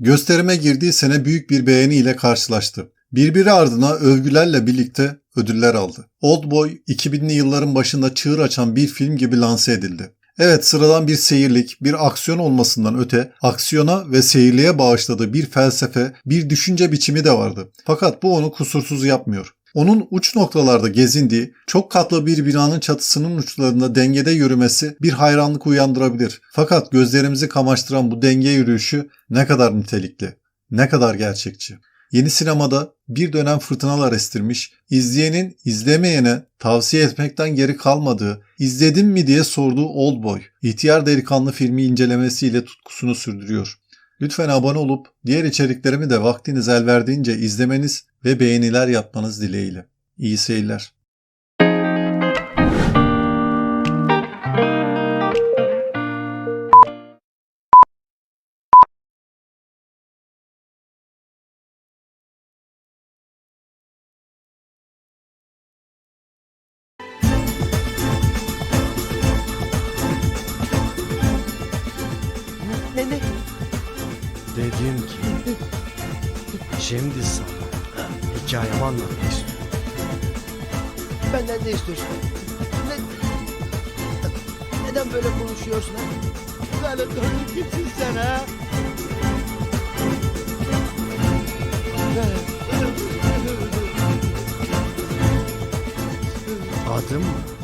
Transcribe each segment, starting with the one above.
Gösterime girdiği sene büyük bir beğeni ile karşılaştı. Birbiri ardına övgülerle birlikte ödüller aldı. Oldboy 2000'li yılların başında çığır açan bir film gibi lanse edildi. Evet sıradan bir seyirlik, bir aksiyon olmasından öte aksiyona ve seyirliğe bağışladığı bir felsefe, bir düşünce biçimi de vardı. Fakat bu onu kusursuz yapmıyor. Onun uç noktalarda gezindiği, çok katlı bir binanın çatısının uçlarında dengede yürümesi bir hayranlık uyandırabilir. Fakat gözlerimizi kamaştıran bu denge yürüyüşü ne kadar nitelikli, ne kadar gerçekçi. Yeni sinemada bir dönem fırtınalar estirmiş, izleyenin izlemeyene tavsiye etmekten geri kalmadığı, izledin mi diye sorduğu Oldboy, ihtiyar delikanlı filmi incelemesiyle tutkusunu sürdürüyor. Lütfen abone olup diğer içeriklerimi de vaktiniz el verdiğince izlemeniz ve beğeniler yapmanız dileğiyle. İyi seyirler. Dedim ki şimdi sana hikayemi anlatmak istiyorum. Benden ne istiyorsun? Ne? Neden böyle konuşuyorsun ha? Lanet olsun kimsin sen ha? Adım mı?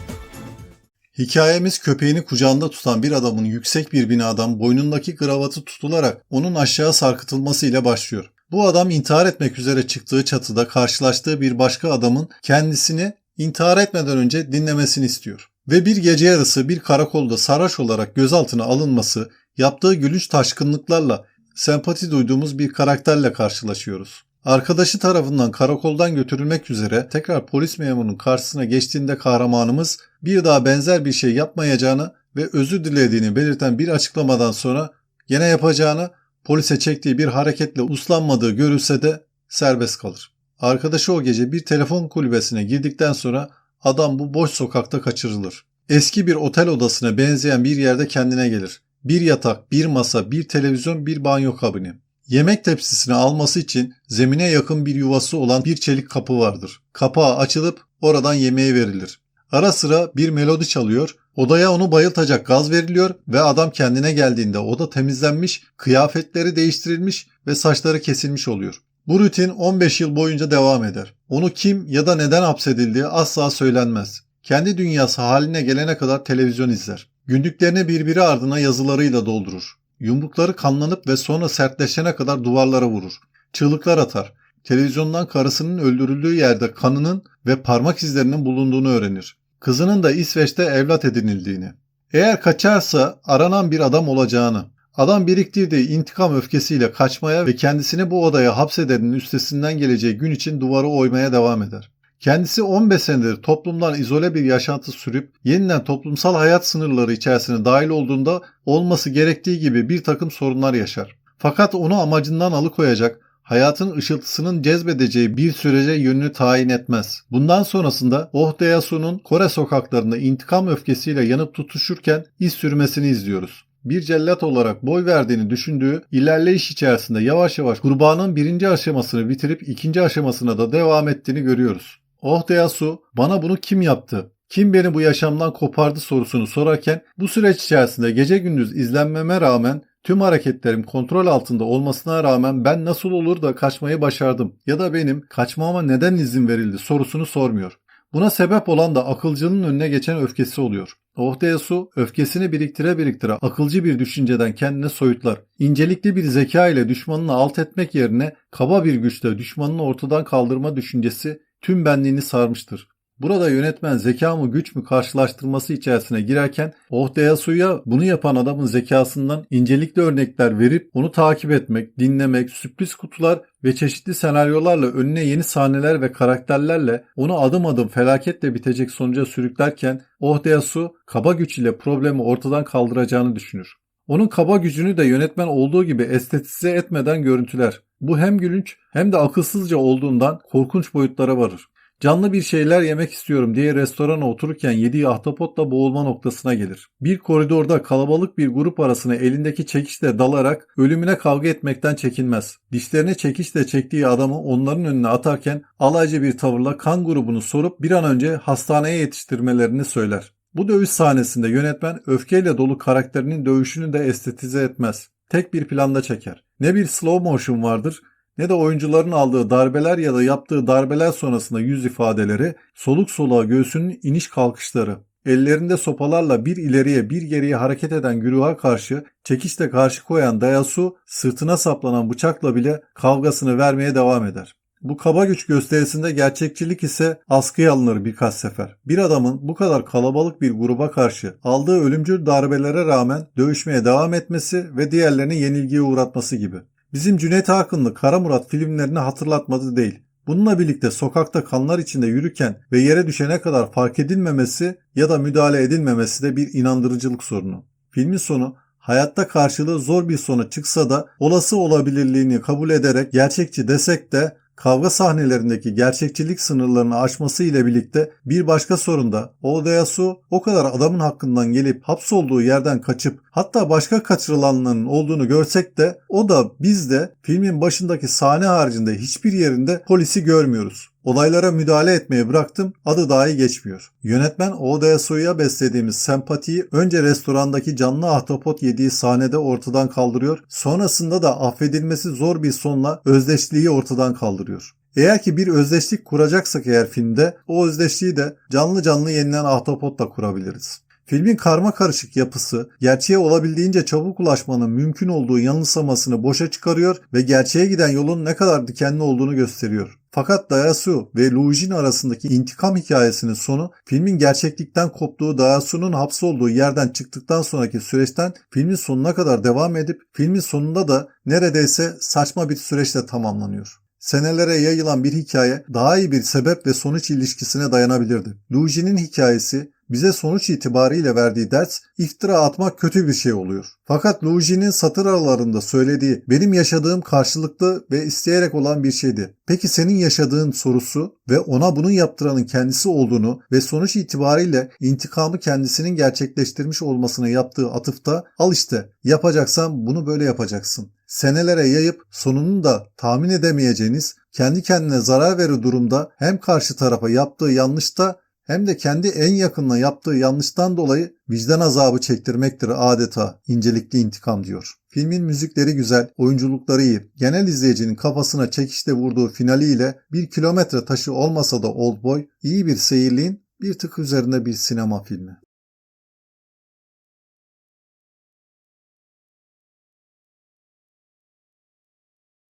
Hikayemiz köpeğini kucağında tutan bir adamın yüksek bir binadan boynundaki kravatı tutularak onun aşağı sarkıtılmasıyla başlıyor. Bu adam intihar etmek üzere çıktığı çatıda karşılaştığı bir başka adamın kendisini intihar etmeden önce dinlemesini istiyor. Ve bir gece yarısı bir karakolda sarhoş olarak gözaltına alınması, yaptığı gülünç taşkınlıklarla sempati duyduğumuz bir karakterle karşılaşıyoruz. Arkadaşı tarafından karakoldan götürülmek üzere tekrar polis memurunun karşısına geçtiğinde kahramanımız bir daha benzer bir şey yapmayacağını ve özür dilediğini belirten bir açıklamadan sonra gene yapacağını polise çektiği bir hareketle uslanmadığı görülse de serbest kalır. Arkadaşı o gece bir telefon kulübesine girdikten sonra adam bu boş sokakta kaçırılır. Eski bir otel odasına benzeyen bir yerde kendine gelir. Bir yatak, bir masa, bir televizyon, bir banyo kabini. Yemek tepsisini alması için zemine yakın bir yuvası olan bir çelik kapı vardır. Kapağı açılıp oradan yemeğe verilir. Ara sıra bir melodi çalıyor, odaya onu bayıltacak gaz veriliyor ve adam kendine geldiğinde oda temizlenmiş, kıyafetleri değiştirilmiş ve saçları kesilmiş oluyor. Bu rutin 15 yıl boyunca devam eder. Onu kim ya da neden hapsedildiği asla söylenmez. Kendi dünyası haline gelene kadar televizyon izler. Günlüklerini birbiri ardına yazılarıyla doldurur. Yumrukları kanlanıp ve sonra sertleşene kadar duvarlara vurur. Çığlıklar atar. Televizyondan karısının öldürüldüğü yerde kanının ve parmak izlerinin bulunduğunu öğrenir. Kızının da İsveç'te evlat edinildiğini. Eğer kaçarsa aranan bir adam olacağını. Adam biriktirdiği intikam öfkesiyle kaçmaya ve kendisini bu odaya hapsedenin üstesinden geleceği gün için duvarı oymaya devam eder. Kendisi 15 senedir toplumdan izole bir yaşantı sürüp yeniden toplumsal hayat sınırları içerisine dahil olduğunda olması gerektiği gibi bir takım sorunlar yaşar. Fakat onu amacından alıkoyacak, hayatın ışıltısının cezbedeceği bir sürece yönünü tayin etmez. Bundan sonrasında Oh Dae-soo'nun Kore sokaklarında intikam öfkesiyle yanıp tutuşurken iz sürmesini izliyoruz bir cellat olarak boy verdiğini düşündüğü ilerleyiş içerisinde yavaş yavaş kurbanın birinci aşamasını bitirip ikinci aşamasına da devam ettiğini görüyoruz. Oh Deyasu bana bunu kim yaptı? Kim beni bu yaşamdan kopardı sorusunu sorarken bu süreç içerisinde gece gündüz izlenmeme rağmen tüm hareketlerim kontrol altında olmasına rağmen ben nasıl olur da kaçmayı başardım ya da benim kaçmama neden izin verildi sorusunu sormuyor. Buna sebep olan da akılcının önüne geçen öfkesi oluyor. Ohdeyasu öfkesini biriktire biriktire akılcı bir düşünceden kendine soyutlar. İncelikli bir zeka ile düşmanını alt etmek yerine kaba bir güçle düşmanını ortadan kaldırma düşüncesi tüm benliğini sarmıştır. Burada yönetmen zeka mı güç mü karşılaştırması içerisine girerken Ohdeyasu'ya bunu yapan adamın zekasından incelikli örnekler verip onu takip etmek, dinlemek, sürpriz kutular ve çeşitli senaryolarla önüne yeni sahneler ve karakterlerle onu adım adım felaketle bitecek sonuca sürüklerken Ohdeyasu kaba güç ile problemi ortadan kaldıracağını düşünür. Onun kaba gücünü de yönetmen olduğu gibi estetize etmeden görüntüler. Bu hem gülünç hem de akılsızca olduğundan korkunç boyutlara varır. Canlı bir şeyler yemek istiyorum diye restorana otururken yediği ahtapotla boğulma noktasına gelir. Bir koridorda kalabalık bir grup arasına elindeki çekiçle dalarak ölümüne kavga etmekten çekinmez. Dişlerini çekiçle çektiği adamı onların önüne atarken alaycı bir tavırla kan grubunu sorup bir an önce hastaneye yetiştirmelerini söyler. Bu dövüş sahnesinde yönetmen öfkeyle dolu karakterinin dövüşünü de estetize etmez. Tek bir planda çeker. Ne bir slow motion vardır ne de oyuncuların aldığı darbeler ya da yaptığı darbeler sonrasında yüz ifadeleri, soluk soluğa göğsünün iniş kalkışları. Ellerinde sopalarla bir ileriye bir geriye hareket eden güruha karşı çekişle karşı koyan Dayasu sırtına saplanan bıçakla bile kavgasını vermeye devam eder. Bu kaba güç gösterisinde gerçekçilik ise askıya alınır birkaç sefer. Bir adamın bu kadar kalabalık bir gruba karşı aldığı ölümcül darbelere rağmen dövüşmeye devam etmesi ve diğerlerini yenilgiye uğratması gibi. Bizim Cüneyt Arkınlı Kara Murat filmlerini hatırlatmadı değil. Bununla birlikte sokakta kanlar içinde yürürken ve yere düşene kadar fark edilmemesi ya da müdahale edilmemesi de bir inandırıcılık sorunu. Filmin sonu hayatta karşılığı zor bir sona çıksa da olası olabilirliğini kabul ederek gerçekçi desek de kavga sahnelerindeki gerçekçilik sınırlarını aşması ile birlikte bir başka sorun da Odayasu o kadar adamın hakkından gelip hapsolduğu yerden kaçıp hatta başka kaçırılanların olduğunu görsek de o da biz de filmin başındaki sahne haricinde hiçbir yerinde polisi görmüyoruz. Olaylara müdahale etmeye bıraktım adı dahi geçmiyor. Yönetmen Odayasu'ya beslediğimiz sempatiyi önce restorandaki canlı ahtapot yediği sahnede ortadan kaldırıyor. Sonrasında da affedilmesi zor bir sonla özdeşliği ortadan kaldırıyor. Eğer ki bir özdeşlik kuracaksak eğer filmde o özdeşliği de canlı canlı yenilen ahtapotla kurabiliriz. Filmin karma karışık yapısı gerçeğe olabildiğince çabuk ulaşmanın mümkün olduğu yanılsamasını boşa çıkarıyor ve gerçeğe giden yolun ne kadar dikenli olduğunu gösteriyor. Fakat Dayasu ve Lujin arasındaki intikam hikayesinin sonu filmin gerçeklikten koptuğu Dayasu'nun hapsolduğu yerden çıktıktan sonraki süreçten filmin sonuna kadar devam edip filmin sonunda da neredeyse saçma bir süreçle tamamlanıyor. Senelere yayılan bir hikaye daha iyi bir sebep ve sonuç ilişkisine dayanabilirdi. Lujin'in hikayesi bize sonuç itibariyle verdiği ders iftira atmak kötü bir şey oluyor. Fakat Luigi'nin satır aralarında söylediği benim yaşadığım karşılıklı ve isteyerek olan bir şeydi. Peki senin yaşadığın sorusu ve ona bunu yaptıranın kendisi olduğunu ve sonuç itibariyle intikamı kendisinin gerçekleştirmiş olmasına yaptığı atıfta al işte yapacaksan bunu böyle yapacaksın. Senelere yayıp sonunu da tahmin edemeyeceğiniz kendi kendine zarar verir durumda hem karşı tarafa yaptığı yanlışta hem de kendi en yakınına yaptığı yanlıştan dolayı vicdan azabı çektirmektir adeta incelikli intikam diyor. Filmin müzikleri güzel, oyunculukları iyi. Genel izleyicinin kafasına çekişte vurduğu finaliyle bir kilometre taşı olmasa da Oldboy iyi bir seyirliğin bir tık üzerinde bir sinema filmi.